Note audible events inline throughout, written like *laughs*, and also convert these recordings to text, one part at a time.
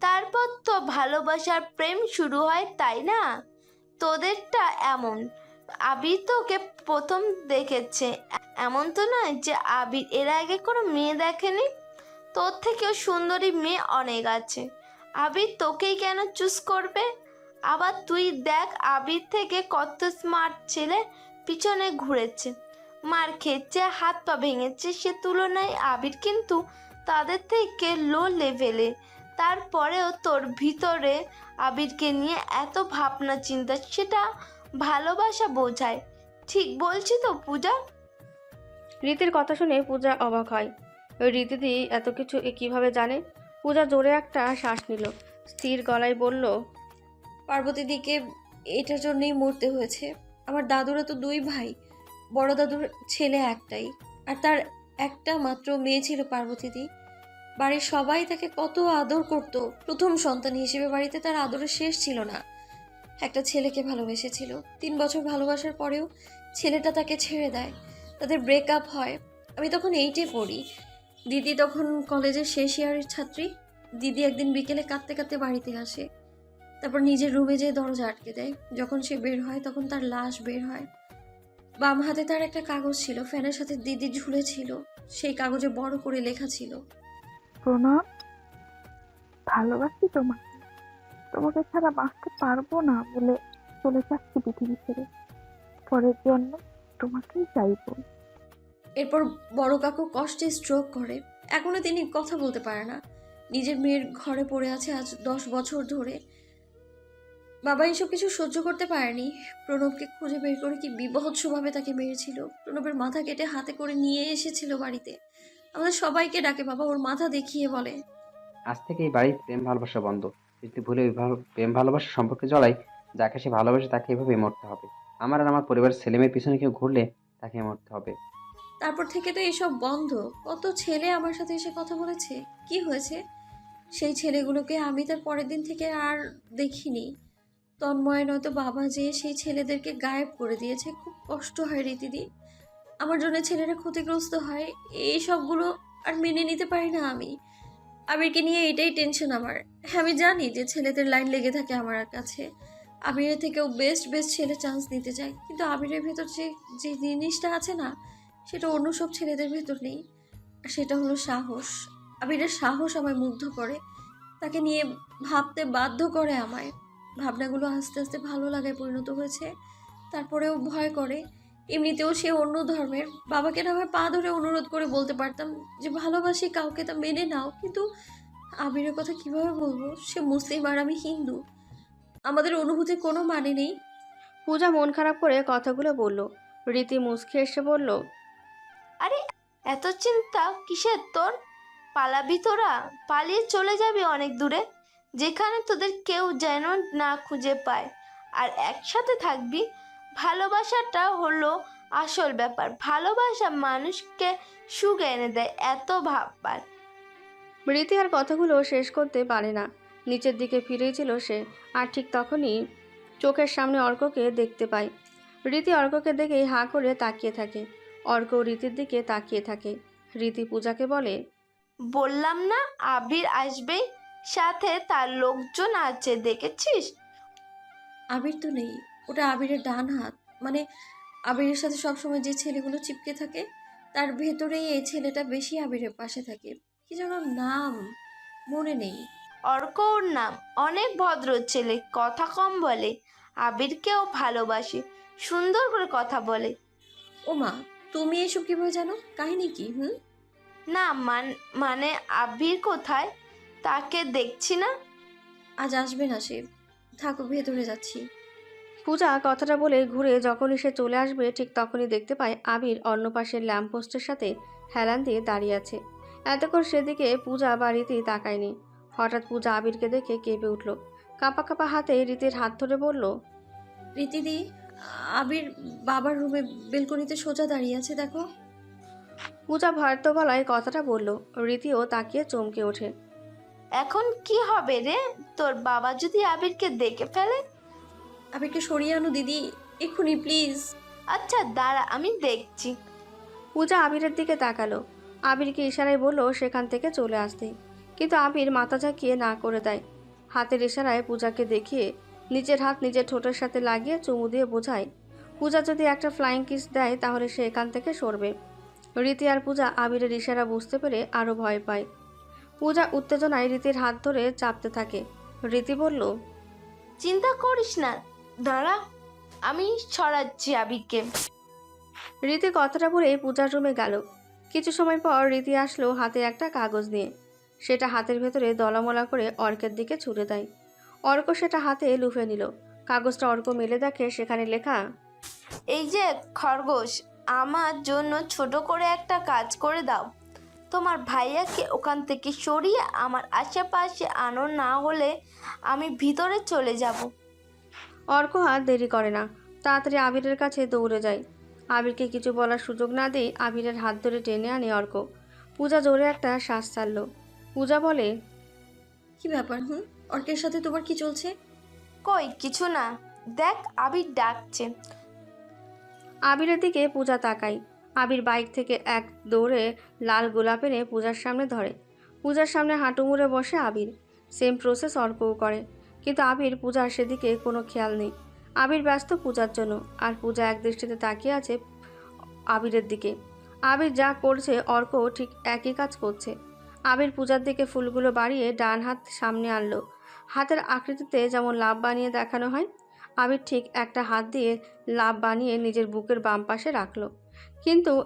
তারপর তো ভালোবাসার প্রেম শুরু হয়, তাই না? তোদেরটা এমন। আবির তোকে প্রথম দেখেছে। এমন তো নয় যে আবির, এর আগে কোনো মেয়ে দেখেনি? তোর থেকেও সুন্দরী মেয়ে অনেক আছে। আবির তোকেই কেন চুজ করবে? আবার তুই দেখ, আবির থেকে কত স্মার্ট ছেলে পিছনে ঘুরেছে। মার খেয়েছে হাত পা ভেঙেছে সে তুলনায় আবির কিন্তু তাদের থেকে লো লেভেলে তারপরেও তোর ভিতরে আবিরকে নিয়ে এত ভাবনা চিন্তা সেটা ভালোবাসা বোঝায়। ঠিক বলছি তো পূজা? রীতির কথা শুনে পূজা অবাক হয়। ওই রীতিদি এত কিছু এ কীভাবে জানে? পূজা জোরে একটা শ্বাস নিল। স্থির গলায় বলল পার্বতীদিকে এটার জন্যই মরতে হয়েছে। আমার দাদুরা তো দুই ভাই। বড় দাদুর ছেলে একটাই, আর তার একটা মাত্র মেয়ে ছিল পার্বতীদি। বাড়ির সবাই তাকে কত আদর করত। প্রথম সন্তান হিসেবে বাড়িতে তার আদরের শেষ ছিল না। একটা ছেলেকে ভালোবেসেছিল। তিন বছর ভালোবাসার পরেও ছেলেটা তাকে ছেড়ে দেয়। তাদের ব্রেকআপ হয়। আমি তখন এইটে পড়ি। দিদি তখন কলেজের শেষ ইয়ারের ছাত্রী। দিদি একদিন বিকেলে কাঁদতে কাঁদতে বাড়িতে আসে। তারপর নিজের রুমে যেয়ে দরজা আটকে দেয়। যখন সে বের হয়, তখন তার লাশ বের হয়। বাম হাতে তার একটা কাগজ ছিল ফ্যানের সাথে দিদি ঝুলেছিল সেই কাগজে বড় করে লেখা ছিল। প্রণব ভালোবাসি তোমাকে। তোমাকে ছাড়া বাঁচতে পারব না বলে চলে যাচ্ছি পৃথিবী ছেড়ে। পরের জন্য তোমাকেই চাইব। এরপর বড় কাকু কষ্টে স্ট্রোক করে। এখনও তিনি কথা বলতে পারে না। নিজের মেয়ের ঘরে পড়ে আছে আজ দশ বছর ধরে। বাবা এসব কিছু সহ্য করতে পারেনি। প্রণবকে খুঁজে বের করে কি বিবহৎসভাবে তাকে মেরেছিল। প্রণবের মাথা কেটে হাতে করে নিয়ে এসেছিল বাড়িতে। আমাদের সবাইকে ডাকে বাবা ওর মাথা দেখিয়ে বলে। আজ থেকে এই বাড়ির প্রেম ভালোবাসা বন্ধ। যদি ভুলে ভালো- প্রেম ভালোবাসা সম্পর্কে জড়াই যাকে সে ভালোবাসে তাকে এভাবে মরতে হবে। আমার আর আমার পরিবারের ছেলেমেয়ের পিছনে কেউ ঘুরলে তাকে মরতে হবে। তারপর থেকে তো এসব বন্ধ। কত ছেলে আমার সাথে এসে কথা বলেছে? কি হয়েছে? সেই ছেলেগুলোকে আমি তার পরের দিন থেকে আর দেখিনি। তন্ময় নয়তো বাবা যে সেই ছেলেদেরকে গায়েব করে দিয়েছে, খুব কষ্ট হয় রীতিদি আমার জন্য ছেলেরা ক্ষতিগ্রস্ত হয়, এই সবগুলো আর মেনে নিতে পারি না আমি। আবিরকে নিয়ে এটাই টেনশন আমার। হ্যাঁ আমি জানি যে ছেলেদের লাইন লেগে থাকে আমার কাছে। আবিরের থেকেও বেস্ট বেস্ট ছেলে চান্স নিতে চায়। কিন্তু আবিরের ভেতর যে যে জিনিসটা আছে না, সেটা অন্য সব ছেলেদের ভেতর নেই। আর সেটা হলো সাহস। আবিরের সাহস আমায় মুগ্ধ করে। তাকে নিয়ে ভাবতে বাধ্য করে আমায়। ভাবনাগুলো আস্তে আস্তে ভালো লাগায় পরিণত হয়েছে। তারপরেও ভয় করে। এমনিতেও সে অন্য ধর্মের। বাবাকে না হয় পা ধরে অনুরোধ করে বলতে পারতাম যে, ভালোবাসি কাউকে তা মেনে নাও, কিন্তু আবিরের কথা কীভাবে বলব? সে মুসলিম আর আমি হিন্দু। আমাদের অনুভূতির কোনো মানে নেই। পূজা মন খারাপ করে কথাগুলো বলল। রীতি মুচকে এসে বলল, আরে, এত চিন্তা কিসের তোর? পালাবি তোরা? পালিয়ে চলে যাবি অনেক দূরে? যেখানে তোদের কেউ যেন না খুঁজে পায়। আর একসাথে থাকবি ভালোবাসাটা হলো আসল ব্যাপার। ভালোবাসা মানুষকে সুখ এনে দেয় এত ভাববার। রীতি আর কথাগুলো শেষ করতে পারে না। নিচের দিকে ফিরেছিল সে আর ঠিক তখনই চোখের সামনে অর্ককে দেখতে পায়। রীতি অর্ককে দেখেই হাঁ করে তাকিয়ে থাকে। অর্ক রীতির দিকে তাকিয়ে থাকে। রীতি পূজাকে বলে বললাম না আবির আসবেই। সাথে তার লোকজন আছে দেখেছিস? আবির তো নেই। ওটা আবিরের ডান হাত। মানে আবিরের সাথে সবসময় যে ছেলেগুলো চিপকে থাকে তার ভেতরেই এই ছেলেটা বেশি আবিরের পাশে থাকে। কি যেন নাম? মনে নেই। অর্ক ওর নাম। অনেক ভদ্র ছেলে কথা কম বলে। আবিরকেও ভালোবাসে। সুন্দর করে কথা বলে। ও মা তুমি এসব কীভাবে জানো? কাহিনী কি হুম? না মান মানে আবির কোথায়? তাকে দেখছি না? আজ আসবে না সে। থাকো ভেতরে যাচ্ছি। পূজা কথাটা বলে ঘুরে যখনই সে চলে আসবে ঠিক তখনই দেখতে পায় আবির অন্য পাশের ল্যাম্পপোস্টের সাথে হেলান দিয়ে দাঁড়িয়ে আছে। এতক্ষণ সেদিকে পূজা বা রীতি তাকায়নি। হঠাৎ পূজা আবিরকে দেখে কেঁপে উঠল। কাঁপা কাঁপা হাতে রীতির হাত ধরে বলল রীতিদি আবির বাবার রুমে বেলকনিতে সোজা দাঁড়িয়ে আছে দেখো। পূজা ভয়ার্ত গলায় কথাটা বলল। রীতিও তাকিয়ে চমকে ওঠে। এখন কি হবে রে? তোর বাবা যদি আবিরকে দেখে ফেলে? আবিরকে সরিয়ে আনো দিদি। এক্ষুনি প্লিজ। আচ্ছা দাঁড়া আমি দেখছি। পূজা আবিরের দিকে তাকালো। আবিরকে ইশারায় বলল সেখান থেকে চলে আসতে। কিন্তু আবির মাথা ঝাঁকিয়ে না করে দেয়। হাতের ইশারায় পূজাকে দেখিয়ে নিজের হাত নিজের ঠোঁটের সাথে লাগিয়ে চুমু দিয়ে বোঝায় পূজা যদি একটা ফ্লাইং কিস দেয় তাহলে সে এখান থেকে সরবে। রীতি আর পূজা আবিরের ইশারা বুঝতে পেরে আরও ভয় পায়। পূজা উত্তেজনায় রীতির হাত ধরে চাপতে থাকে। রীতি বলল চিন্তা করিস না দাঁড়া আমি ছড়াচ্ছি আবিরকে। রীতি কথাটা বলে পূজার রুমে গেল। কিছু সময় পর রীতি আসলো হাতে একটা কাগজ নিয়ে। সেটা হাতের ভেতরে দলামলা করে অর্কের দিকে ছুড়ে দেয়। অর্ক সেটা হাতে লুফে নিল। কাগজটা অর্ক মেলে দেখে সেখানে লেখা এই যে খরগোশ আমার জন্য ছোট করে একটা কাজ করে দাও। তোমার ভাইয়াকে ওখান থেকে সরিয়ে আমার আশেপাশে আনো না হলে আমি ভিতরে চলে যাব। অর্ক হাত দেরি করে না। তাড়াতাড়ি আবিরের কাছে দৌড়ে যায়। আবিরকে কিছু বলার সুযোগ না দিয়ে আবিরের হাত ধরে টেনে আনে অর্ক। পূজা জোরে একটা শ্বাস ছাড়ল। পূজা বলে কি ব্যাপার হুম? অর্কের সাথে তোমার কি চলছে? কই কিছু না। দেখ আবির ডাকছে। আবিরের দিকে পূজা তাকায়। আবির বাইক থেকে এক দৌড়ে লাল গোলাপ এনে পূজার সামনে ধরে। পূজার সামনে হাঁটু মুড়ে বসে আবির। সেম প্রসেস অর্কও করে। কিন্তু আবির পূজার সেদিকে কোনো খেয়াল নেই। আবির ব্যস্ত পূজার জন্য। আর পূজা এক দৃষ্টিতে তাকিয়ে আছে আবিরের দিকে। আবির যা করছে, অর্ক ঠিক একই কাজ করছে। আবির পূজার দিকে ফুলগুলো বাড়িয়ে ডান হাত সামনে আনলো। হাতের আকৃতিতে যেমন লাভ বানিয়ে দেখানো হয়, আবির ঠিক একটা হাত দিয়ে লাভ বানিয়ে নিজের বুকের বাম পাশে রাখল। কিন্তু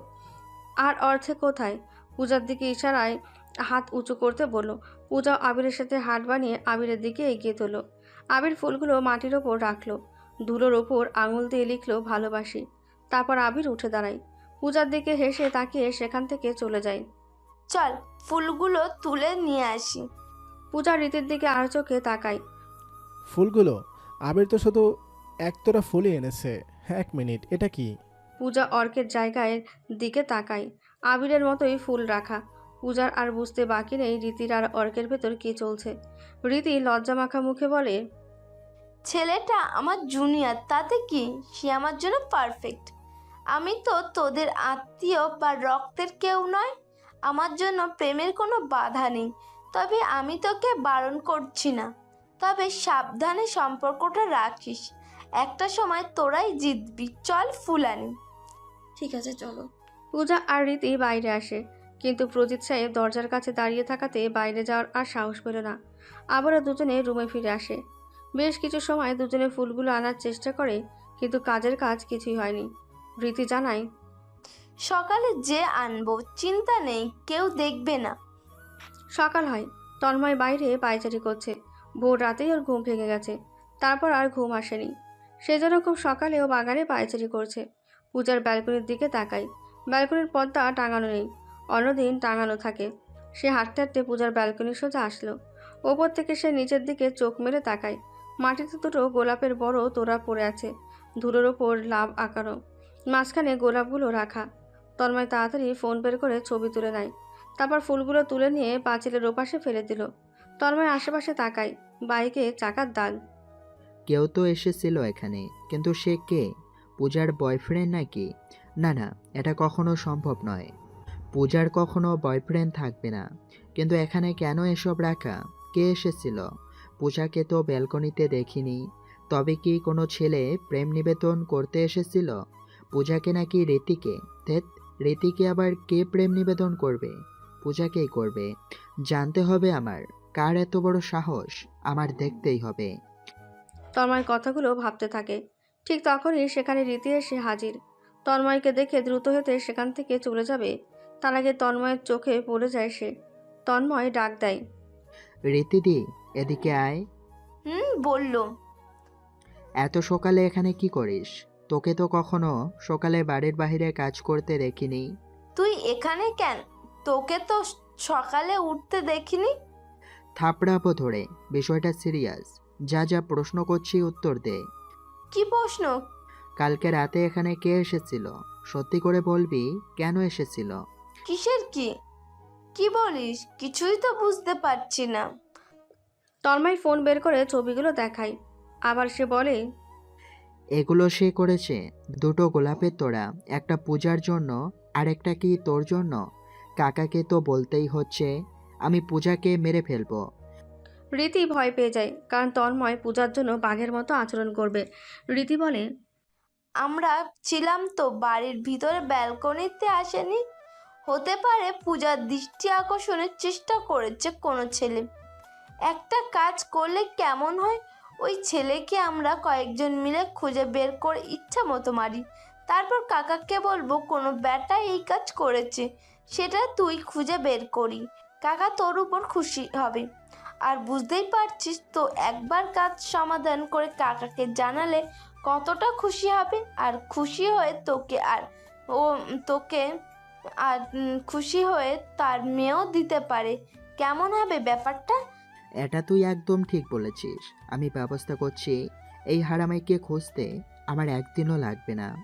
আর অর্থে কোথায়? পূজার দিকে ইশারায় হাত উঁচু করতে বলল। পূজা আবিরের সাথে হাত বানিয়ে আবিরের দিকে এগিয়ে তোলো আবির ফুলগুলো মাটির ওপর রাখল। ধুলোর ওপর আঙুল দিয়ে লিখলো ভালোবাসি। তারপর আবির উঠে দাঁড়ায়। পূজার দিকে হেসে তাকিয়ে সেখান থেকে চলে যায়। চল ফুলগুলো তুলে নিয়ে আসি। পূজা রীতির দিকে আর চোখে তাকায়। ফুলগুলো? আবির তো শুধু একতরা ফুলই এনেছে। এক মিনিট এটা কি? পূজা অর্কের জায়গায় দিকে তাকায়। আবিরের মতোই ফুল রাখা। পূজার আর বুঝতে বাকি নেই রীতির আর অর্কের ভেতর কি চলছে। রীতি লজ্জা মাখা মুখে বলে, ছেলেটা আমার জুনিয়র তাতে কি? সে আমার জন্য পারফেক্ট আমি তো তোদের আত্মীয় বা রক্তের কেউ নয়। আমার জন্য প্রেমের কোনো বাধা নেই। তবে আমি তোকে বারণ করছি না। তবে সাবধানে সম্পর্কটা রাখিস। একটা সময় তোরাই জিতবি। চল ফুলানি। ঠিক আছে চলো। পূজা আর রীতি বাইরে আসে। কিন্তু প্রজিত সাহেব দরজার কাছে দাঁড়িয়ে থাকাতে বাইরে যাওয়ার আর সাহস পেল না। আবারও দুজনে রুমে ফিরে আসে। বেশ কিছু সময় দুজনে ফুলগুলো আনার চেষ্টা করে কিন্তু কাজের কাজ কিছুই হয়নি। রীতি জানায় সকালে যে আনব চিন্তা নেই কেউ দেখবে না। সকাল হয়। তন্ময় বাইরে পায়চারি করছে। ভোর রাতেই ওর ঘুম ভেঙে গেছে। তারপর আর ঘুম আসেনি। সেজন্য খুব সকালেও বাগানে পায়চারি করছে। পূজার ব্যালকনির দিকে তাকাই। ব্যালকনির পর্দা টাঙানো নেই, অন্যদিন টাঙানো থাকে। সে হাঁটতে হাঁটতে পূজার ব্যালকনির সোজা আসলো। ওপর থেকে সে নিচের দিকে চোখ মেরে তাকায়। মাটিতে দুটো গোলাপের বড় তোড়া পড়ে আছে, ধুলোর ওপর লাভ আঁকানো। মাঝখানে গোলাপগুলো রাখা। তন্ময় তাড়াতাড়ি ফোন বের করে ছবি তুলে নেয়। তারপর ফুলগুলো তুলে নিয়ে পাঁচিলের ওপাশে ফেলে দিল। তন্ময় আশেপাশে তাকায়, বাইকে চাকার দাগ। কেউ তো এসেছিল এখানে, কিন্তু সে কে? পূজার বয়ফ্রেন্ড নাকি? না না, এটা কখনো সম্ভব নয়। পূজার কখনো বয়ফ্রেন্ড থাকবে না। কিন্তু এখানে কেন এসব রাখা? কে এসেছিল? পূজাকে তো ব্যালকনিতে দেখিনি। তবে কি কোনো ছেলে প্রেম নিবেদন করতে এসেছিল? পূজাকে নাকি রীতিকে থেত রীতিকে আবার কে প্রেম নিবেদন করবে? পূজাকেই করবে? জানতে হবে আমার। কার এত বড় সাহস? আমার দেখতেই হবে। তন্ময় কথাগুলো ভাবতে থাকে। ঠিক তখনই সেখানে রীতি এসে হাজির। তন্ময়কে দেখে দ্রুত হেতে সেখান থেকে চলে যাবে। তার আগে তন্ময়ের চোখে পড়ে যায় সে। তন্ময় ডাক দেয়। রীতিদি এদিকে আয়। হুম বলল। এত সকালে এখানে কি করিস? তোকে তো কখনো সকালে বাড়ির বাইরে কাজ করতে দেখিনি। তুই এখানে কেন? তোকে তো সকালে উঠতে দেখিনি। থাপড়াবো ধরে বিষয়টা সিরিয়াস। যা যা প্রশ্ন করছি উত্তর দে। কি প্রশ্ন? কালকে রাতে এখানে কে এসেছিল? সত্যি করে বলবি কেন এসেছিল? কিসের কি? কি বলিস? কিছুই তো বুঝতে পারছি না। তন্ময় ফোন বের করে ছবিগুলো দেখায়। আবার সে বলে এগুলো সে করেছে। দুটো গোলাপের তোড়া একটা পূজার জন্য আর একটা কি তোর জন্য? কাকাকে তো বলতেই হচ্ছে আমি পূজাকে মেরে ফেলব। রীতি ভয় পেয়ে যায়, কারণ তন্ময় পূজার জন্য বাঘের মতো আচরণ করবে। রীতি বলে, আমরা ছিলাম তো, বাড়ির ভিতরে ব্যালকনিতে আসেনি? হতে পারে পূজার দৃষ্টি আকর্ষণের চেষ্টা করেছে কোনো ছেলে। একটা কাজ করলে কেমন হয়? ওই ছেলেকে আমরা কয়েকজন মিলে খুঁজে বের করে ইচ্ছা মতো মারি। তারপর কাকাকে বলব, কোনো ব্যাটা এই কাজ করেছে, সেটা তুই খুঁজে বের করি। কাকা তোর উপর খুশি হবে। আর বুঝতেই পারছিস তো একবার কাজ সমাধান করে কাকাকে জানালে কতটা খুশি হবে আর খুশি হয়ে তোকে আর ও তোকে আর খুশি হয়ে তার মেয়েও দিতে পারে। কেমন হবে ব্যাপারটা? এটা তুই একদম ঠিক বলেছিস। আমি ব্যবস্থা করছি এই হারামাইকে খুঁজতে আমার একদিনও লাগবে না।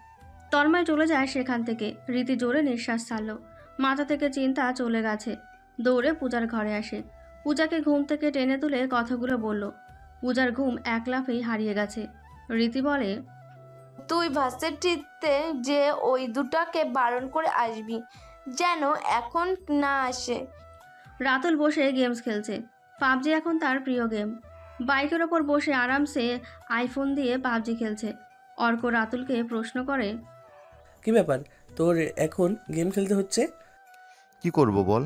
তন্ময় চলে যায় সেখান থেকে। রীতি জোরে নিঃশ্বাস ছাড়ল। মাথা থেকে চিন্তা চলে গেছে। দৌড়ে পূজার ঘরে আসে। পূজাকে ঘুম থেকে টেনে তুলে কথাগুলো বলল। পূজার ঘুম এক লাফেই হারিয়ে গেছে। রীতি বলে তুই ভার্সিটিতে যে ওই দুটাকে বারণ করে আসবি যেন এখন না আসে। রাতুল বসে গেমস খেলছে। পাবজি এখন তার প্রিয় গেম। বাইকের ওপর বসে আরামসে আইফোন দিয়ে পাবজি খেলছে। অর্ক রাতুলকে প্রশ্ন করে কি ব্যাপার? তোর এখন গেম খেলতে হচ্ছে? কি করব বল?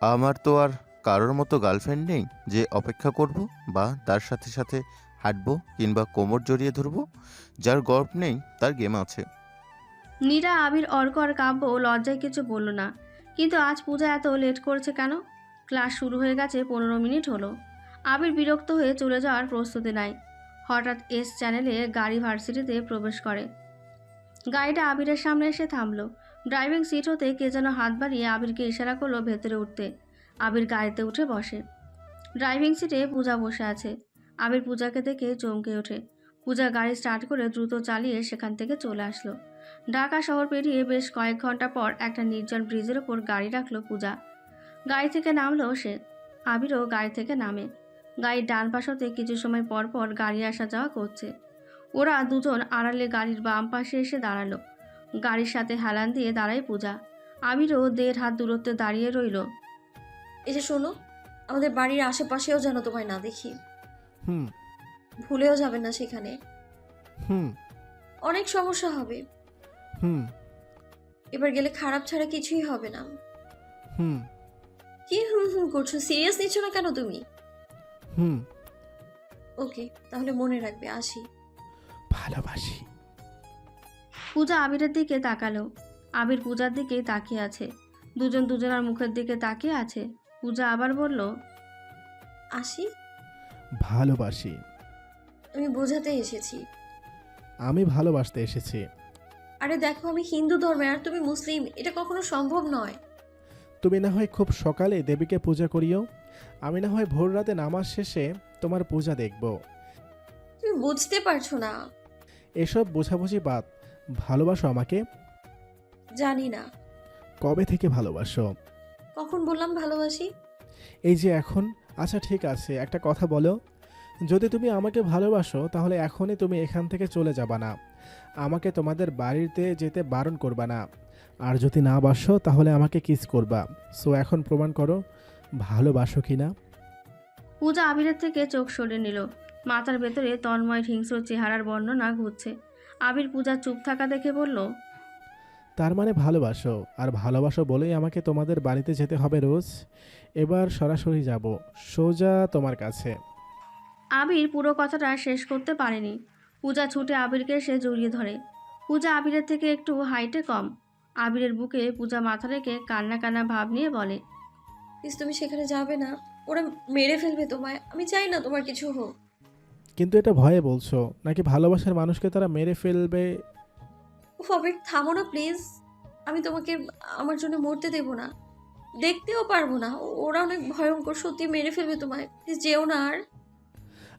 আমার তো আর কারোর মতো গার্লফ্রেন্ড নেই যে অপেক্ষা করব বা তার সাথে সাথে হাঁটবো কিংবা কোমর জড়িয়ে ধরবো, যার গর্ব নেই, তার গেম আছে। নীরা আবির অর্ক আর কাব্য লজ্জায় কিছু বলল না। কিন্তু আজ পূজা এত লেট করছে কেন? ক্লাস শুরু হয়ে গেছে, পনেরো মিনিট হলো। আবির বিরক্ত হয়ে চলে যাওয়ার প্রস্তুতি নাই হঠাৎ এস চ্যানেলে গাড়ি ভার্সিটিতে প্রবেশ করে। গাড়িটা আবিরের সামনে এসে থামলো। ড্রাইভিং সিট হতে কে যেন হাত বাড়িয়ে আবিরকে ইশারা করল ভেতরে উঠতে। আবির গাড়িতে উঠে বসে। ড্রাইভিং সিটে পূজা বসে আছে। আবির পূজাকে দেখে চমকে ওঠে। পূজা গাড়ি স্টার্ট করে দ্রুত চালিয়ে সেখান থেকে চলে আসলো। ঢাকা শহর পেরিয়ে বেশ কয়েক ঘণ্টা পর একটা নির্জন ব্রিজের ওপর গাড়ি রাখল পূজা। গাড়ি থেকে নামলো সে। আবিরও গাড়ি থেকে নামে। গাড়ির ডান পাশতে কিছু সময় পর পর গাড়ি আসা যাওয়া করছে। ওরা দুজন আড়ালে গাড়ির বাম পাশে এসে দাঁড়াল। গাড়ির সাথে হেলান দিয়ে দাঁড়ায় পূজা। আবিরও দেড় হাত দূরত্বে দাঁড়িয়ে রইল। এই যে শোনো আমাদের বাড়ির আশেপাশেও যেন তোমায় না দেখি। হুম। ভুলেও যাবেন না সেখানে। হুম। অনেক সমস্যা হবে। হুম। এবার গেলে খারাপ ছাড়া কিছুই হবে না। হুম। কি হুম হুম করছ? সিরিয়াস নিচ্ছ না কেন তুমি? হুম। ওকে তাহলে মনে রাখবে আসি। ভালোবাসি। পূজা আবিরের দিকে তাকালো। আবির পূজার দিকে তাকিয়ে আছে। দুজন দুজনার মুখের দিকে তাকিয়ে আছে। পূজা আবার বলল আসি? ভালোবাসি। আমি বোঝাতে এসেছি। আমি ভালোবাসতে এসেছি। আরে দেখো আমি হিন্দু ধর্মে আর তুমি মুসলিম এটা কখনো সম্ভব নয়। তুমি না হয় খুব সকালে দেবীকে পূজা করিও। আমি না হয় ভোর রাতে নামাজ শেষে তোমার পূজা দেখব। তুমি বুঝতে পারছ না। এসব বোঝাবুঝি বাদ ভালোবাসো আমাকে? জানি না। কবে থেকে ভালোবাসো? কখন বললাম ভালোবাসি? এই যে এখন? আচ্ছা ঠিক আছে একটা কথা বলো। যদি তুমি আমাকে ভালোবাসো তাহলে এখনই তুমি এখান থেকে চলে যাবা না। আমাকে তোমাদের বাড়িতে যেতে বারণ করবা না। আর যদি না বাসো তাহলে আমাকে কিস করবা। সো এখন প্রমাণ করো ভালোবাসো কি না? পূজা আবিরের থেকে চোখ সরিয়ে নিল। মাথার ভেতরে তন্ময় হিংস্র চেহারার বর্ণনা ঘুরছে। আবির পূজা চুপ থাকা দেখে বলল তার মানে ভালোবাসো আর ভালোবাসো বলেই আমাকে তোমাদের বাড়িতে যেতে হবে রোজ। এবার সরাসরি যাব সোজা তোমার কাছে। আবির পুরো কথাটা শেষ করতে পারেনি। পূজা ছুটে আবিরকে সে জড়িয়ে ধরে। পূজা আবিরের থেকে একটু হাইটে কম। আবিরের বুকে পূজা মাথা রেখে কান্না কান্না ভাব নিয়ে বলে প্লিজ তুমি সেখানে যাবে না। ওরা মেরে ফেলবে তোমায়। আমি চাই না তোমার কিছু হোক। কিন্তু এটা ভয়ে বলছো নাকি ভালোবাসার মানুষকে তারা মেরে ফেলবে আবির থামো না প্লিজ আমি তোমাকে আমার জন্য মরতে দেব না। দেখতেও পারব না। ওরা অনেক ভয়ঙ্কর সত্যি মেরে ফেলবে তোমায়। প্লিজ যেও না আর।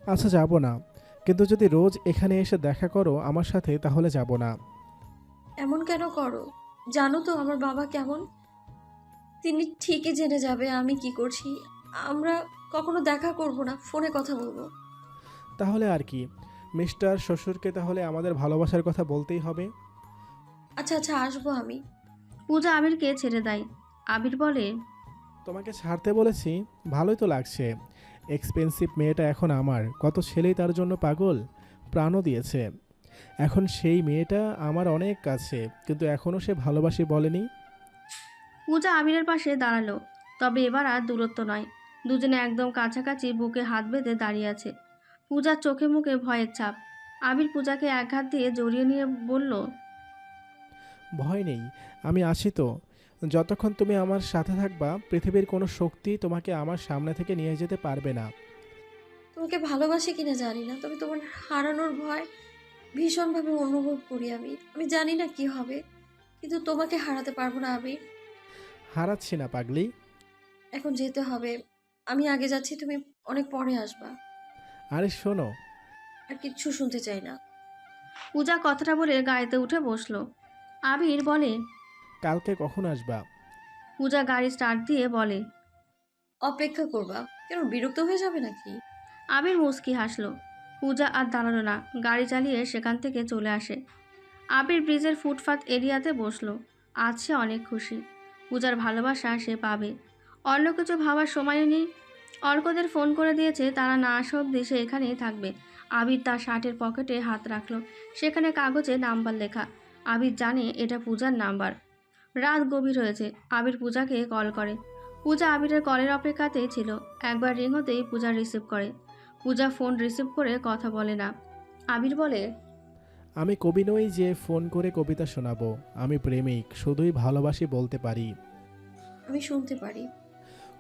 আচ্ছা যাব না। কিন্তু যদি রোজ এখানে এসে দেখা করো আমার সাথে তাহলে যাব না। এমন কেন করো? জানো তো আমার বাবা কেমন? তিনি ঠিকই জেনে যাবে আমি কি করছি। আমরা কখনো দেখা করব না ফোনে কথা বলব। তাহলে আর কি। মিস্টার শ্বশুরকে তাহলে আমাদের ভালোবাসার কথা বলতেই হবে। আচ্ছা আচ্ছা আসব আমি। পূজা আবিরকে ছেড়ে দেয়। আবির বলে তোমাকে ছাড়তে বলেছি ভালোই তো লাগছে। এক্সপেন্সিভ মেয়েটা এখন আমার। কত ছেলেই তার জন্য পাগল? প্রাণও দিয়েছে। এখন সেই মেয়েটা আমার অনেক কাছে কিন্তু এখনও সে ভালোবাসি বলেনি। পূজা আবিরের পাশে দাঁড়াল। তবে এবার আর দূরত্ব নয়। দুজনে একদম কাছাকাছি বুকে হাত বেঁধে দাঁড়িয়ে আছে। পূজার চোখে মুখে ভয়ের ছাপ। আবির পূজাকে এক হাত দিয়ে জড়িয়ে নিয়ে বলল ভয় নেই আমি আসি তো। যতক্ষণ তুমি আমার সাথে থাকবা পৃথিবীর কোনো শক্তি তোমাকে আমার সামনে থেকে নিয়ে যেতে পারবে না। তোমাকে ভালোবাসি কিনা জানি না তবে তোমার হারানোর ভয় ভীষণভাবে অনুভব করি আমি। আমি জানি না কি হবে কিন্তু তোমাকে হারাতে পারব না আমি। হারাচ্ছি না পাগলি। এখন যেতে হবে। আমি আগে যাচ্ছি তুমি অনেক পরে আসবা। আরে শোনো। আর কিচ্ছু শুনতে চাই না। পূজা কথাটা বলে গাড়িতে উঠে বসল। আবির বলে কালকে কখন আসবা? পূজা গাড়ি স্টার্ট দিয়ে বলে অপেক্ষা করবা কেন বিরক্ত হয়ে যাবে নাকি? আবির মুস্কি হাসলো। পূজা আর দাঁড়াল না গাড়ি চালিয়ে সেখান থেকে চলে আসে। আবির ব্রিজের ফুটপাত এরিয়াতে বসল আজ সে অনেক খুশি। পূজার ভালোবাসা সে পাবে। অন্য কিছু ভাবার সময়ও নেই। অর্কদের ফোন করে দিয়েছে তারা না আসা অবধি সে এখানেই থাকবে। আবির তার শার্টের পকেটে হাত রাখল। সেখানে কাগজে নাম্বার লেখা আবির জানে এটা পূজার নাম্বার। রাত গভীর হয়েছে আবির পূজাকে কল করে। পূজা আবিরের কলের অপেক্ষাতেই ছিল একবার রিং হতেই পূজা রিসিভ করে। পূজা ফোন রিসিভ করে কথা বলে না। আবির বলে আমি কবি নই যে ফোন করে কবিতা শোনাবো আমি প্রেমিক শুধুই ভালোবাসি বলতে পারি। আমি শুনতে পারি।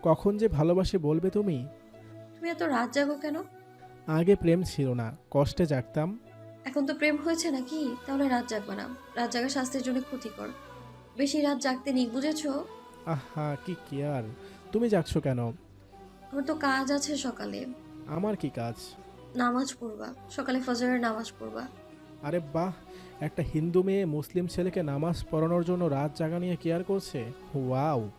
কখন যে ভালোবাসি বলবে তুমি? তুমি এত রাত জাগো কেন? আগে প্রেম ছিল না কষ্টে জাগতাম। এখন তো প্রেম হয়েছে নাকি? তাহলে রাত জাগবা না। রাত জাগা স্বাস্থ্যের জন্য ক্ষতিকর। বেশি রাত জাগতে নেই বুঝেছ? আহা কি কি আর তুমি জাগছো কেন? আমার তো কাজ আছে সকালে। আমার কি কাজ? নামাজ পড়বা। সকালে ফজরের নামাজ পড়বা। আরে বাহ একটা হিন্দু মেয়ে মুসলিম ছেলেকে নামাজ পড়ানোর জন্য রাত জাগা নিয়ে কেয়ার করছে? ওয়াও।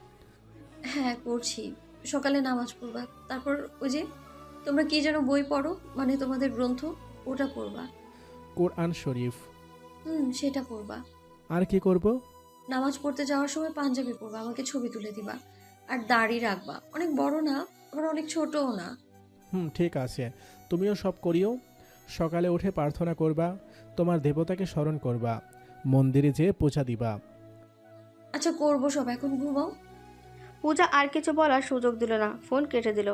হ্যাঁ করছি। সকালে নামাজ পড়বা। তারপর ওই যে তোমরা কি যেন বই পড়ো? মানে তোমাদের গ্রন্থ ওটা পড়বা। কোরআন শরীফ। হুম সেটা পড়বা। আর কি করব? নামাজ পড়তে যাওয়ার সময় পাঞ্জাবি পরবা আমাকে ছবি তুলে দিবা। আর দাড়ি রাখবা। অনেক বড় না আবার অনেক ছোটও না। হুম ঠিক আছে। তুমিও সব করিও। সকালে উঠে প্রার্থনা করবা তোমার দেবতাকে স্মরণ করবা মন্দিরে যেয়ে পূজা দিবা। আচ্ছা করব সব। এখন ঘুমাও। পূজা আর কিছু বলার সুযোগ দিল না। ফোন কেটে দিল।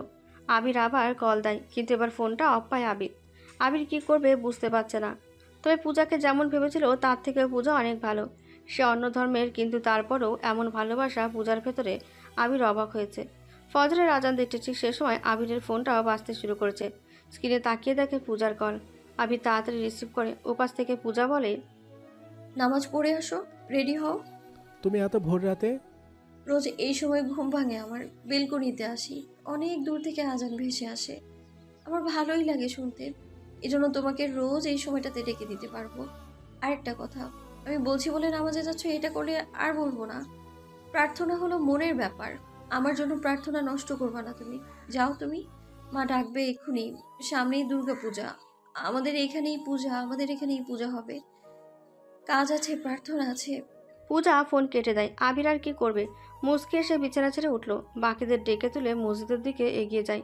আবির আবার কল দেয় কিন্তু এবার ফোনটা অফ পায় আবির। আবির কী করবে বুঝতে পারছে না। তবে পূজাকে যেমন ভেবেছিল তার থেকে পূজা অনেক ভালো। সে অন্য ধর্মের কিন্তু তারপরেও এমন ভালোবাসা পূজার ভেতরে আবির অবাক হয়েছে। ফজরের আজান দিতে ঠিক সে সময় আবিরের ফোনটাও বাঁচতে শুরু করেছে। স্ক্রিনে তাকিয়ে দেখে পূজার কল। আবির তাড়াতাড়ি রিসিভ করে ওপাশ থেকে পূজা বলে নামাজ পড়ে আসো রেডি হও। তুমি এত ভোর রাতে? রোজ এই সময় ঘুম ভাঙে আমার বেলকনিতে আসি। অনেক দূর থেকে আজান ভেসে আসে। আমার ভালোই লাগে শুনতে। এজন্য তোমাকে রোজ এই সময়টাতে ডেকে দিতে পারব। আরেকটা কথা, আমি বলছি বলে নামাজে যাচ্ছ, এটা করলে আর বলব না। প্রার্থনা হলো মনের ব্যাপার। আমার জন্য প্রার্থনা নষ্ট করবা না তুমি। যাও তুমি। মা ডাকবে এক্ষুনি, সামনেই দুর্গা পূজা আমাদের এখানেই পূজা, আমাদের এখানেই পূজা হবে। কাজ আছে, প্রার্থনা আছে। পূজা ফোন কেটে দেয়। আবির আর কি করবে? মুসকে এসে বিছানা ছেড়ে উঠল। বাকিদের ডেকে তুলে মসজিদের দিকে এগিয়ে যায়।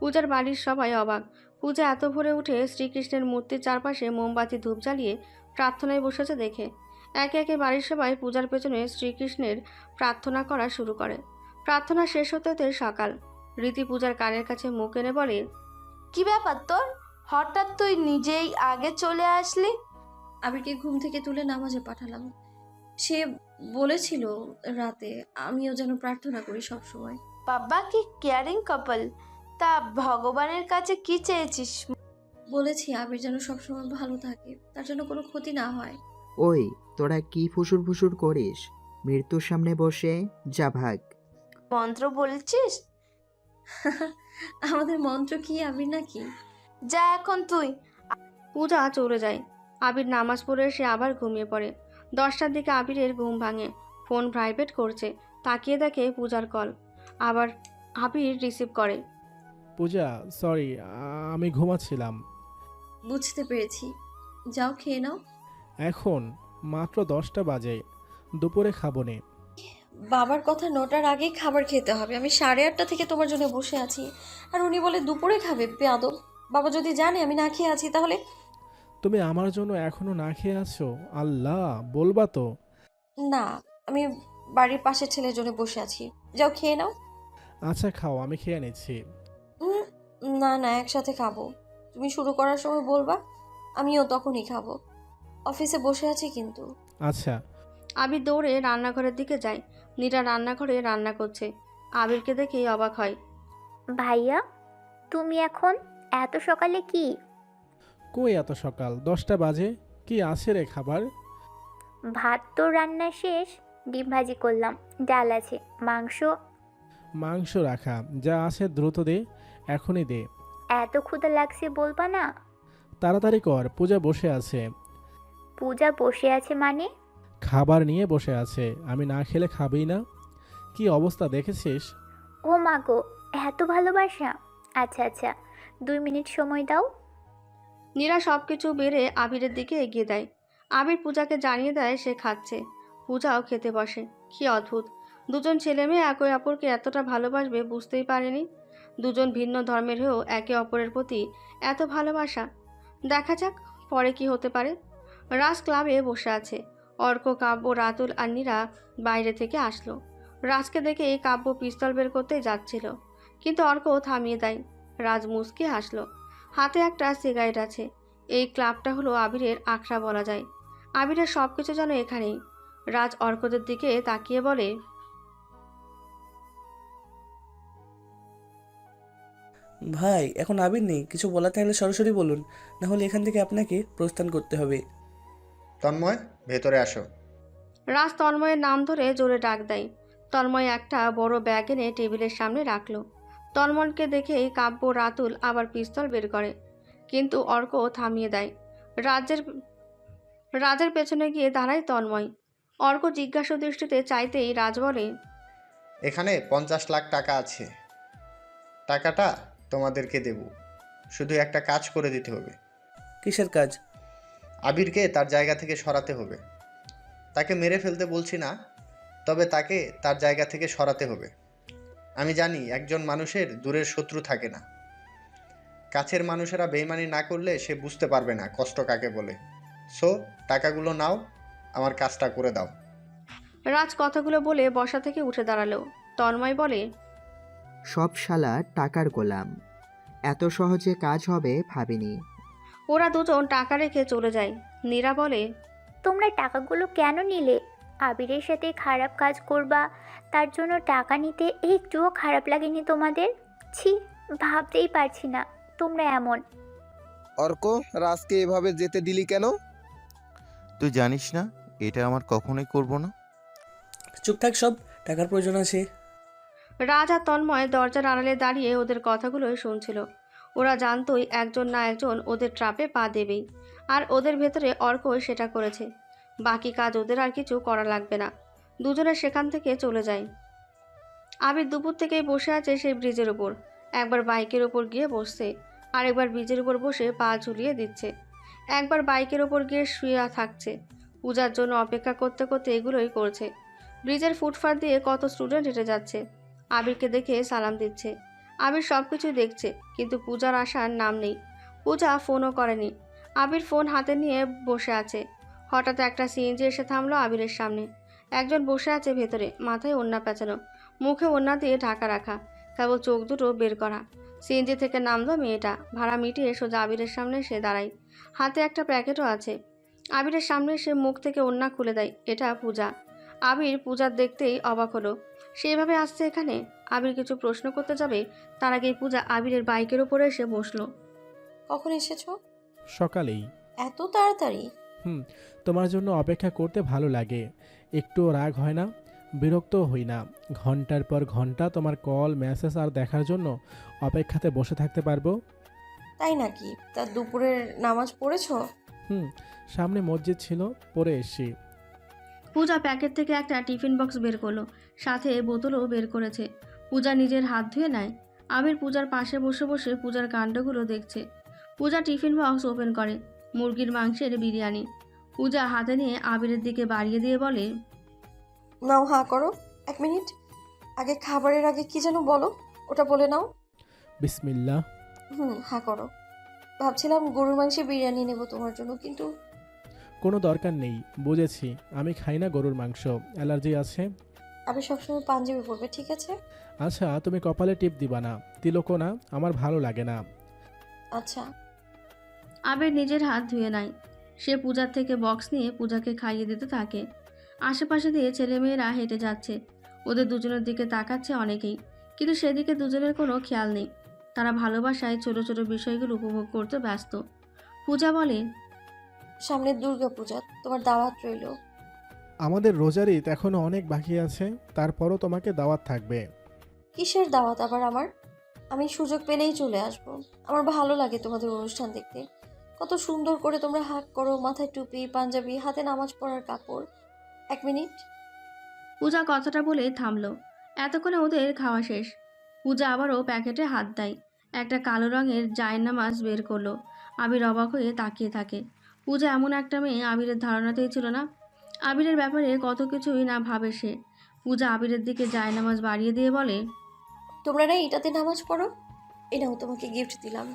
পূজার বাড়ির সবাই অবাক। পূজা এত ভোরে উঠে শ্রীকৃষ্ণের মূর্তির চারপাশে মোমবাতি ধূপ জ্বালিয়ে প্রার্থনায় বসেছে দেখে। একে একে বাড়ির সবাই পূজার পেছনে শ্রীকৃষ্ণের প্রার্থনা করা শুরু করে। প্রার্থনা শেষ হতে হতে সকাল। রীতি পূজার কানের কাছে মুখ এনে বলে কি ব্যাপার তোর? হঠাৎ তুই নিজেই আগে চলে আসলি? আবিরকে ঘুম থেকে তুলে নামাজে পাঠালাম। সে বলেছিল রাতে আমিও যেন প্রার্থনা করি সব সময় বাবা কি কেয়ারিং কাপল তা ভগবানের কাছে কি চেয়েছিস? বলেছি আবির যেন সবসময় ভালো থাকে তার জন্য কোনো ক্ষতি না হয়। ওই তোরা কি ফুসুর ফুসুর করিস? মৃত্যুর সামনে বসে যা ভাগ। মন্ত্র বলছিস? *laughs* আমাদের মন্ত্র কি আবির নাকি? যা এখন তুই। পূজা চলে যায়। আবির নামাজ পড়ে এসে আবার ঘুমিয়ে পড়ে। দশটার দিকে আবিরের ঘুম ভাঙে। ফোন প্রাইভেট করছে তাকিয়ে দেখে পূজার কল আবার আবির রিসিভ করে। পূজা সরি আমি ঘুমাচ্ছিলাম। বুঝতে পেরেছি। যাও খেয়ে নাও। এখন মাত্র দশটা বাজে দুপুরে খাব নে। বাবার কথা নটার আগেই খাবার খেতে হবে। আমি সাড়ে আটটা থেকে তোমার জন্য বসে আছি। আর উনি বলে দুপুরে খাবে পেয়াদব বাবা যদি জানে আমি না খেয়ে আছি তাহলে তুমি আমার জন্য এখনও না খেয়ে আছো? আল্লাহ বলবা তো। না আমি বাড়ির পাশের ছেলের জন্য বসে আছি। যাও খেয়ে নাও। আচ্ছা খাও আমি খেয়ে নিচ্ছি। উম, না না একসাথে খাব। তুমি শুরু করার সময় বলবা আমিও তখনই খাব। অফিসে বসে আছি কিন্তু। আচ্ছা। আবির দৌড়ে রান্নাঘরের দিকে যায়। নীরা রান্নাঘরে রান্না করছে। আবিরকে দেখেই অবাক হয়। ভাইয়া তুমি এখন এত সকালে কি কই এত সকাল? দশটা বাজে। কি আছে রে খাবার? ভাত তো রান্না শেষ ডিম ভাজি করলাম ডাল আছে মাংস। মাংস রাখা যা আছে দ্রুত দে এখনই দে। এত ক্ষুধা লাগছে বলবা না? তাড়াতাড়ি কর পূজা বসে আছে। পূজা বসে আছে মানে? খাবার নিয়ে বসে আছে আমি না খেলে খাবেই না। কি অবস্থা দেখেছিস? ও মা গো এত ভালোবাসা। আচ্ছা আচ্ছা দুই মিনিট সময় দাও। নীরা সব কিছু বেড়ে আবিরের দিকে এগিয়ে দেয়। আবির পূজাকে জানিয়ে দেয় সে খাচ্ছে। পূজাও খেতে বসে। কি অদ্ভুত। দুজন ছেলে মেয়ে একই অপরকে এতটা ভালোবাসবে বুঝতেই পারেনি। দুজন ভিন্ন ধর্মের হয়েও একে অপরের প্রতি এত ভালোবাসা। দেখা যাক পরে কি হতে পারে। রাজ ক্লাবে বসে আছে। অর্ক, কাব্য, রাতুল আর নীরা বাইরে থেকে আসলো। রাজকে দেখে এই কাব্য পিস্তল বের করতে যাচ্ছিল। কিন্তু অর্ক থামিয়ে দেয়। রাজ মুসকে হাসলো। হাতে একটা সিগারেট আছে। এই ক্লাবটা হলো আবিরের আখড়া বলা যায়। আবিরের সব কিছু যেন এখানেই। রাজ অর্কদের দিকে তাকিয়ে বলে ভাই এখন আবির নেই। কিছু বলা থাকলে সরাসরি বলুন। না হলে এখান থেকে আপনাকে প্রস্থান করতে হবে। তন্ময় ভেতরে আসো। রাজ তন্ময়ের নাম ধরে জোরে ডাক দেয়। তন্ময় একটা বড় ব্যাগ এনে টেবিলের সামনে রাখল। তন্ময়কে দেখেই কাব্য রাতুল আবার পিস্তল বের করে। কিন্তু অর্ক থামিয়ে দেয়। রাজের রাজের পেছনে গিয়ে দাঁড়ায় তন্ময়। অর্ক জিজ্ঞাসা দৃষ্টিতে চাইতেই রাজ বলে এখানে পঞ্চাশ লাখ টাকা আছে। টাকাটা তোমাদেরকে দেব। শুধু একটা কাজ করে দিতে হবে। কিসের কাজ? আবিরকে তার জায়গা থেকে সরাতে হবে। তাকে মেরে ফেলতে বলছি না তবে তাকে তার জায়গা থেকে সরাতে হবে। আমি জানি একজন মানুষের দূরের শত্রু থাকে না। কাছের মানুষেরা বেইমানি না করলে সে বুঝতে পারবে না কষ্ট কাকে বলে। সো টাকাগুলো নাও আমার কাজটা করে দাও। রাজ কথাগুলো বলে বসা থেকে উঠে দাঁড়াল। তন্ময় বলে সব শালা টাকার গোলাম। এত সহজে কাজ হবে ভাবিনি। ওরা দুজন টাকা রেখে চলে যায়। নীরা বলে তোমরা টাকাগুলো কেন নিলে? আবিরের সাথে খারাপ কাজ করবা তার জন্য টাকা নিতে একটুও খারাপ লাগেনি তোমাদের? ছি ভাবতেই পারছি না তোমরা এমন। অর্ক রাজকে এভাবে যেতে দিলি কেন? তুই জানিস না এটা আমার কখনোই করব না। চুপ থাক সব টাকার প্রয়োজন আছে। রাজ আর তন্ময় দরজার আড়ালে দাঁড়িয়ে ওদের কথাগুলোই শুনছিল। ওরা জানতোই একজন না একজন ওদের ট্রাপে পা দেবেই আর ওদের ভেতরে অর্কই সেটা করেছে। বাকি কাজ ওদের আর কিছু করা লাগবে না। দুজনে সেখান থেকে চলে যায়। আবির দুপুর থেকেই বসে আছে সেই ব্রিজের ওপর একবার বাইকের ওপর গিয়ে বসছে, আরেকবার ব্রিজের উপর বসে পা ঝুলিয়ে দিচ্ছে। একবার বাইকের ওপর গিয়ে শুয়ে থাকছে। পূজার জন্য অপেক্ষা করতে করতে এগুলোই করছে। ব্রিজের ফুটপাথ দিয়ে কত স্টুডেন্ট হেঁটে যাচ্ছে। আবিরকে দেখে সালাম দিচ্ছে। আবির সব কিছুই দেখছে, কিন্তু পূজার আসার নাম নেই। পূজা ফোনও করেনি। আবির ফোন হাতে নিয়ে বসে আছে। হঠাৎ একটা সিএনজি এসে থামলো আবিরের সামনে। একজন বসে আছে ভেতরে মাথায় ওন্না পেঁচানো। মুখে ওন্না দিয়ে ঢাকা রাখা কেবল চোখ দুটো বের করা। সিএনজি থেকে নামলো মেয়েটা ভাড়া মিটিয়ে সোজা আবিরের সামনে সে দাঁড়ায়। হাতে একটা প্যাকেটও আছে। আবিরের সামনে সে মুখ থেকে ওন্না খুলে দেয় এটা পূজা। আবির পূজার দেখতেই অবাক হলো। সেইভাবে আসছে এখানে? আবির কিছু প্রশ্ন করতে যাবে? তার আগেই পূজা আবিরের বাইকের উপরে এসে বসল। কখন এসেছ? সকালেই। এত তাড়াতাড়ি? হুম তোমার জন্য অপেক্ষা করতে ভালো লাগে। একটু রাগ হয় না বিরক্ত হই না। ঘণ্টার পর ঘণ্টা তোমার কল মেসেজ আর দেখার জন্য অপেক্ষাতে বসে থাকতে পারব। তাই নাকি? তা দুপুরের নামাজ পড়েছো? হুম সামনে মসজিদ ছিল পরে এসছি। পূজা প্যাকেট থেকে একটা টিফিন বক্স বের করল সাথে বোতলও বের করেছে। পূজা নিজের হাত ধুয়ে নেয়। আবির পূজার পাশে বসে বসে পূজার কাণ্ডগুলো দেখছে। পূজা টিফিন বক্স ওপেন করে। মুরগির মাংসের বিরিয়ানি। পূজা হাতে নিয়ে আবিরের দিকে বাড়িয়ে দিয়ে বলে নাও হা করো এক মিনিট। আগে খাবারের আগে কি যেন বলো ওটা বলে নাও। বিসমিল্লা হুম হ্যাঁ করো। ভাবছিলাম গরুর মাংসের বিরিয়ানি নেব তোমার জন্য কিন্তু কোনো দরকার নেই বুঝেছি। আমি খাই না গরুর মাংস অ্যালার্জি আছে? আমি সবসময় পাঞ্জাবি পরবে ঠিক আছে? আচ্ছা তুমি কপালে টিপ দিবা না তিলকও না আমার ভালো লাগে না। আচ্ছা। আবির নিজের হাত ধুয়ে নেয়। সে পূজার থেকে বক্স নিয়ে পূজাকে খাইয়ে দিতে থাকে। আশেপাশে দিয়ে ছেলেমেয়েরা হেঁটে যাচ্ছে। ওদের দুজনের দিকে তাকাচ্ছে অনেকেই। কিন্তু সেদিকে দুজনের কোনো খেয়াল নেই। তারা ভালোবাসায় ছোট ছোট বিষয়গুলো উপভোগ করতে ব্যস্ত। পূজা বলে সামনে দুর্গা পূজা তোমার দাওয়াত রইল। আমাদের রোজারিত এখনও অনেক বাকি আছে। তারপরও তোমাকে দাওয়াত থাকবে। কিসের দাওয়াত আবার আমার? আমি সুযোগ পেলেই চলে আসব। আমার ভালো লাগে তোমাদের অনুষ্ঠান দেখতে। কত সুন্দর করে তোমরা হাক করো মাথায় টুপি পাঞ্জাবি হাতে নামাজ পড়ার কাপড়। এক মিনিট। পূজা কথাটা বলে থামলো। এতক্ষণে ওদের খাওয়া শেষ। পূজা আবারও প্যাকেটে হাত দেয়। একটা কালো রঙের জায়নামাজ বের করল। আবির অবাক হয়ে তাকিয়ে থাকে। পূজা এমন একটা মেয়ে আবিরের ধারণাতেই ছিল না। আবিরের ব্যাপারে কত কিছুই না ভাবে সে। পূজা আবিরের দিকে জায়নামাজ বাড়িয়ে দিয়ে বলে তোমরা না এটাতে নামাজ পড়ো? এই নাও তোমাকে গিফট দিলাম।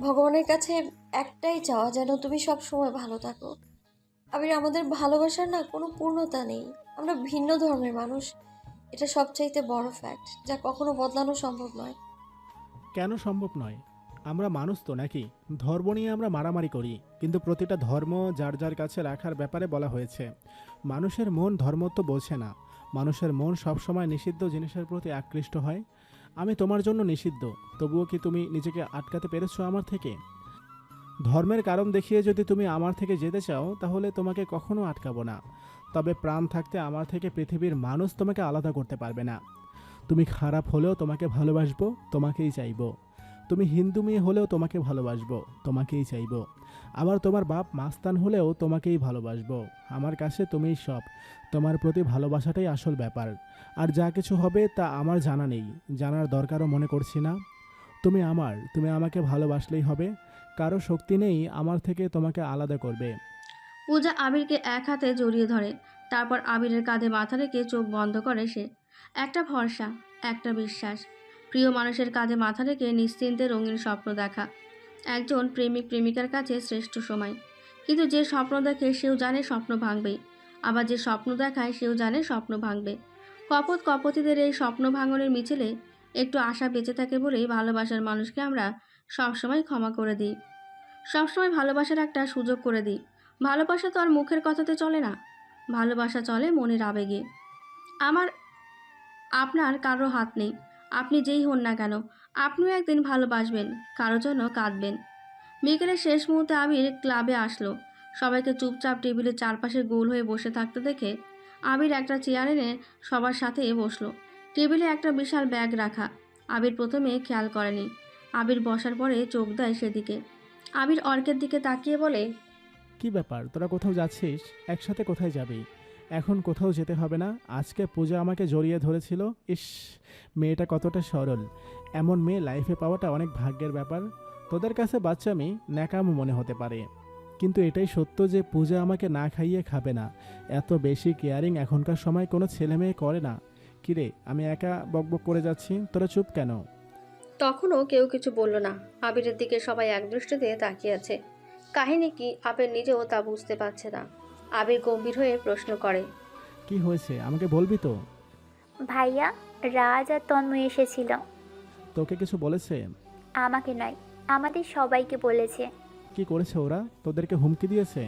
ভগবানের কাছে একটাই চাওয়া, যেন তুমি সব সময় ভালো থাকো। আবির, আমাদের ভালোবাসার না কোনো পূর্ণতা নেই। আমরা ভিন্ন ধর্মের মানুষ। এটা সবচাইতে বড় ফ্যাক্ট যা কখনো বদলানো সম্ভব নয়। কেন সম্ভব নয়? আমরা মানুষ তো নাকি? ধর্ম নিয়ে আমরা মারামারি করি, কিন্তু প্রতিটা ধর্ম যার যার কাছে রাখার ব্যাপারে বলা হয়েছে। মানুষের মন ধর্ম তো বোঝে না। মানুষের মন সবসময় নিষিদ্ধ জিনিসের প্রতি আকৃষ্ট হয়। আমি তোমার জন্য নিষিদ্ধ। তবুও কি তুমি নিজেকে আটকাতে পেরেছ আমার থেকে? ধর্মের কারণ দেখিয়ে যদি তুমি আমার থেকে যেতে চাও, তাহলে তোমাকে কখনো আটকাবো না। তবে প্রাণ থাকতে আমার থেকে পৃথিবীর মানুষ তোমাকে আলাদা করতে পারবে না। তুমি খারাপ হলেও তোমাকে ভালোবাসবো, তোমাকেই চাইব। তুমি হিন্দু মেয়ে হলেও তোমাকে ভালোবাসবো, তোমাকেই চাইব। আবার তোমার বাপ মাস্তান হলেও তোমাকেই ভালোবাসবো। আমার কাছে তুমিই সব। তোমার প্রতি ভালোবাসাটাই আসল ব্যাপার। আর যা কিছু হবে তা আমার জানা নেই। জানার দরকারও মনে করছি না। তুমি আমার, তুমি আমাকে ভালোবাসলেই হবে। কারও শক্তি নেই আমার থেকে তোমাকে আলাদা করবে। পূজা আবিরকে এক হাতে জড়িয়ে ধরে। তারপর আবিরের কাঁধে মাথা রেখে চোখ বন্ধ করে সে। একটা ভরসা, একটা বিশ্বাস। প্রিয় মানুষের কাঁধে মাথা রেখে নিশ্চিন্তে রঙিন স্বপ্ন দেখা। একজন প্রেমিক প্রেমিকার কাছে শ্রেষ্ঠ সময়। কিন্তু যে স্বপ্ন দেখে সেও জানে স্বপ্ন ভাঙবেই আবার যে স্বপ্ন দেখায় সেও জানে স্বপ্ন ভাঙবে। কপত কপতিদের এই স্বপ্ন ভাঙনের মিছিলে একটু আশা বেঁচে থাকে বলেই ভালোবাসার মানুষকে আমরা সবসময় ক্ষমা করে দিই। সবসময় ভালোবাসার একটা সুযোগ করে দিই। ভালোবাসা তো আর মুখের কথাতে চলে না। ভালোবাসা চলে মনের আবেগে। আমার, আপনার কারও হাত নেই। আপনি যেই হন না কেন আপনিও একদিন ভালোবাসবেন, কারও জন্য কাঁদবেন। বিকেলের শেষ মুহূর্তে আবির ক্লাবে আসলো। সবাইকে চুপচাপ টেবিলের চারপাশে গোল হয়ে বসে থাকতে দেখে আবির একটা চেয়ার এনে সবার সাথে বসল। টেবিলে একটা বিশাল ব্যাগ রাখা। আবির প্রথমে খেয়াল করেনি। আবির বসার পরে চোখ দেয় সেদিকে। আবির অর্কের দিকে তাকিয়ে বলে, কি ব্যাপার? তোরা কোথাও যাচ্ছিস? একসাথে কোথায় যাবি? এখন কোথাও যেতে হবে না? আজকে পূজা আমাকে জড়িয়ে ধরেছিল? ইস, মেয়েটা কতটা সরল। এমন মেয়ে লাইফে পাওয়াটা অনেক ভাগ্যের ব্যাপার। তোদের কাছে বাচ্চা মেয়ে ন্যাকামো মনে হতে পারে। কিন্তু এটাই সত্য যে পূজা আমাকে না খাইয়ে খাবে না। এত বেশি কেয়ারিং এখনকার সময় কোনো ছেলে মেয়ে করে না। কিরে আমি একা বকবক করে যাচ্ছি? তোরা চুপ কেন? তখনও কেউ কিছু বলল না। আবিরের দিকে সবাই একদৃষ্টিতে তাকিয়ে আছে। কাহিনী কি আবির নিজেও তা বুঝতে পারছে না। আবির গম্ভীর হয়ে প্রশ্ন করে কি হয়েছে? আমাকে বলবি তো? ভাইয়া রাজ আর তন্ময় এসেছিল। তোকে কিছু বলেছে? আমাকে নয় আমাদের সবাইকে বলেছে। কি করেছে ওরা? তোদেরকে হুমকি দিয়েছে?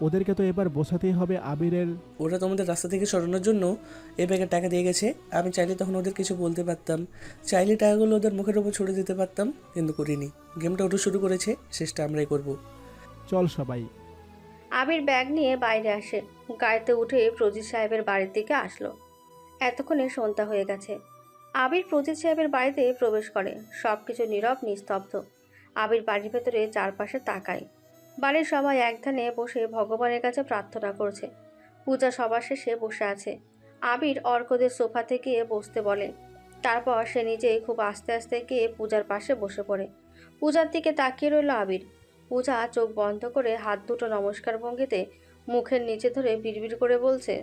ওদেরকে তো এবার বোঝাতেই হবে আবিরের ওরা তোমাদের রাস্তা থেকে সরানোর জন্য এ ব্যাগের টাকা দিয়ে গেছে। আমি চাইলে তখন ওদের কিছু বলতে পারতাম। চাইলে টাকাগুলো ওদের মুখের ওপর ছুড়ে দিতে পারতাম কিন্তু করিনি। গেমটা ওটা শুরু করেছে শেষটা আমরাই করব। চল সবাই। আবির ব্যাগ নিয়ে বাইরে আসে। গাড়িতে উঠে প্রজিত সাহেবের বাড়ির দিকে আসলো। এতক্ষণে সন্ধ্যা হয়ে গেছে। আবির প্রজিত সাহেবের বাড়িতে প্রবেশ করে। সব কিছু নীরব, নিস্তব্ধ। আবির বাড়ির ভেতরে চারপাশে তাকায়। বাড়ির সবাই একধানে বসে ভগবানের কাছে প্রার্থনা করছে। পূজা সবার শেষে বসে আছে। আবির অর্কদের সোফা থেকে বসতে বলে। তারপর সে নিজেই খুব আস্তে আস্তে গিয়ে পূজার পাশে বসে পড়ে। পূজার দিকে তাকিয়ে রইল আবির। পূজা চোখ বন্ধ করে হাত দুটো নমস্কার ভঙ্গিতে মুখের নিচে ধরে বিড়বিড় করে বলছে